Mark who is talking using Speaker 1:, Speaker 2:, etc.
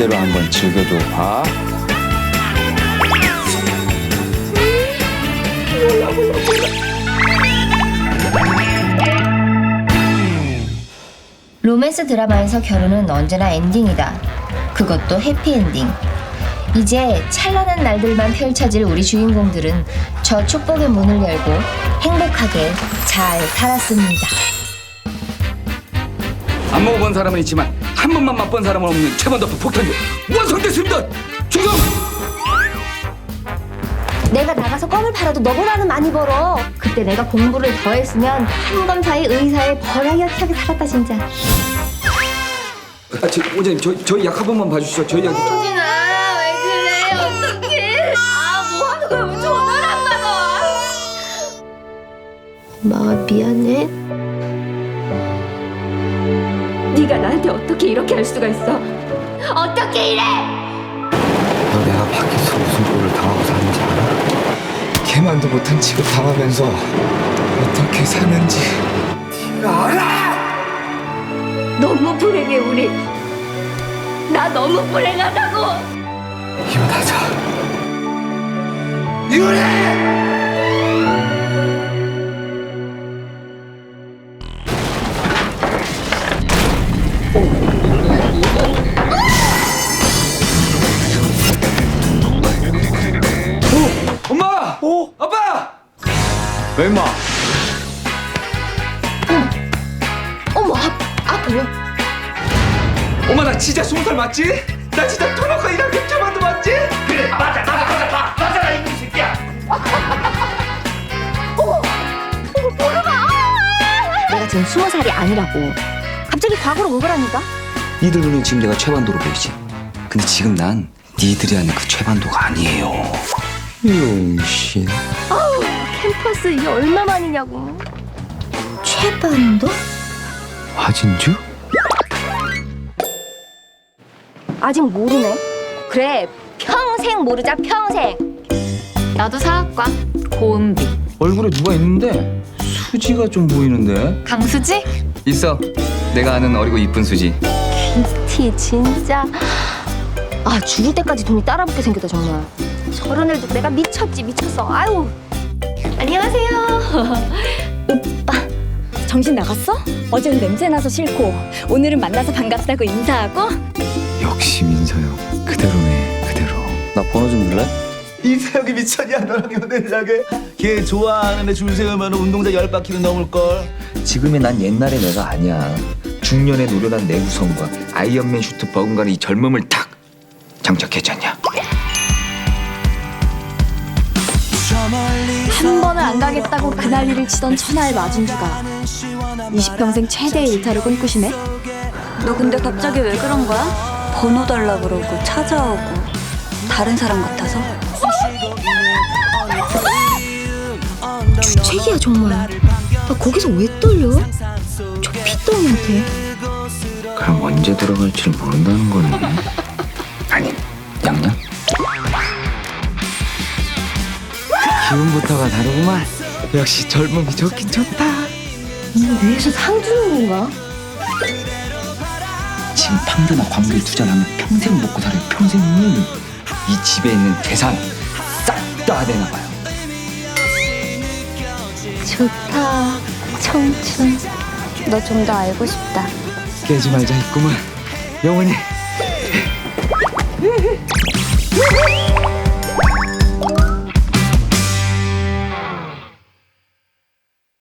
Speaker 1: 멋대로 한번 즐겨도 봐.
Speaker 2: 로맨스 드라마에서 결혼은 언제나 엔딩이다. 그것도 해피엔딩. 이제 찬란한 날들만 펼쳐질 우리 주인공들은 저 축복의 문을 열고 행복하게 잘 살았습니다.
Speaker 3: 안 먹어본 사람은 있지만 한 번만 맛본 사람은 없는 최반도프 폭탄주 완성됐습니다. 충성!
Speaker 2: 내가 나가서 껌을 팔아도 너보다는 많이 벌어. 그때 내가 공부를 더 했으면 한 검사의 의사의 버라이어티하게 살았다 진짜.
Speaker 3: 아, 저, 원장님 저, 저희 약 한 번만 봐주시죠. 저희 약
Speaker 2: 소진아 왜 그래 어떡해 아뭐 하는 거야 왜 전화를 안 받아 엄마가 미안해 네가 나한테 어떻게 이렇게 할 수가 있어 어떻게 이래
Speaker 1: 너 내가 밖에서 무슨 꼴을 당하고 사는지 알아? 걔만도 못한 취급 당하면서 어떻게 사는지
Speaker 2: 너무 불행해 우리 나 너무 불행하다고
Speaker 1: 이혼하자.
Speaker 3: 엄마!
Speaker 1: 왜 임마?
Speaker 2: 어머 아, 아파요
Speaker 3: 엄마 나 진짜 스무 살 맞지? 나 진짜 일할 때 최반도 맞지? 그래 맞아 맞아 맞아 맞아 맞아 이 새끼야.
Speaker 2: 내가 지금 스무 살이 아니라고 갑자기 과거로 온 거라니까
Speaker 3: 니들 눈엔 지금 내가 최반도로 보이지? 근데 지금 난 니들이 아는 그 최반도가 아니에요.
Speaker 1: 용신.
Speaker 2: 캠퍼스 이게 얼마만이냐고 최반도?
Speaker 1: 화진주?
Speaker 2: 아직 모르네 그래 평생 모르자 평생
Speaker 4: 나도 사학과 고은비
Speaker 1: 얼굴에 누가 있는데 수지가 좀 보이는데.
Speaker 4: 강수지?
Speaker 3: 있어. 내가 아는 어리고 이쁜 수지.
Speaker 2: 티 진짜 아 죽을 때까지 돈이 따라붙게 생겼다 정말 저런 애도 내가 미쳤지 미쳤어 아유 안녕하세요
Speaker 5: 정신 나갔어? 어제는 냄새 나서 싫고 오늘은 만나서 반갑다고 인사하고
Speaker 1: 역시 민서형 그대로네 그대로. 나 번호 좀 줄래?
Speaker 6: 이세혁이 미쳤냐 너랑 연애를 하게 걔 좋아하는 애줄 세우면 운동장 열 바퀴는 넘을걸
Speaker 3: 지금의 난 옛날의 내가 아니야. 중년의 노련한 내구성과 아이언맨 슈트 버금가는 이 젊음을 탁 장착했잖냐.
Speaker 5: 안 가겠다고 그 난리를 치던 천하의 마진주가 20평생 최대의 일타를 꿈꾸시네
Speaker 7: 너 근데 갑자기 왜 그런 거야? 번호 달라 그러고 찾아오고 다른 사람 같아서?
Speaker 2: 주책이야 정말 아, 거기서 왜 떨려? 저 피덩이한테
Speaker 3: 그럼 언제 들어갈지를 모른다는 거네.
Speaker 1: 기분부터가 다르구만. 역시 젊음이 좋긴 좋다.
Speaker 2: 위에서 상 주는 건가?
Speaker 3: 지금 당근나 광고에 투자를 하면 평생 먹고 살아요. 평생을. 이 집에 있는 재산 싹다 내놔봐요.
Speaker 2: 좋다 청춘
Speaker 7: 너 좀 더 알고 싶다.
Speaker 1: 깨지 말자 했구만. 영원히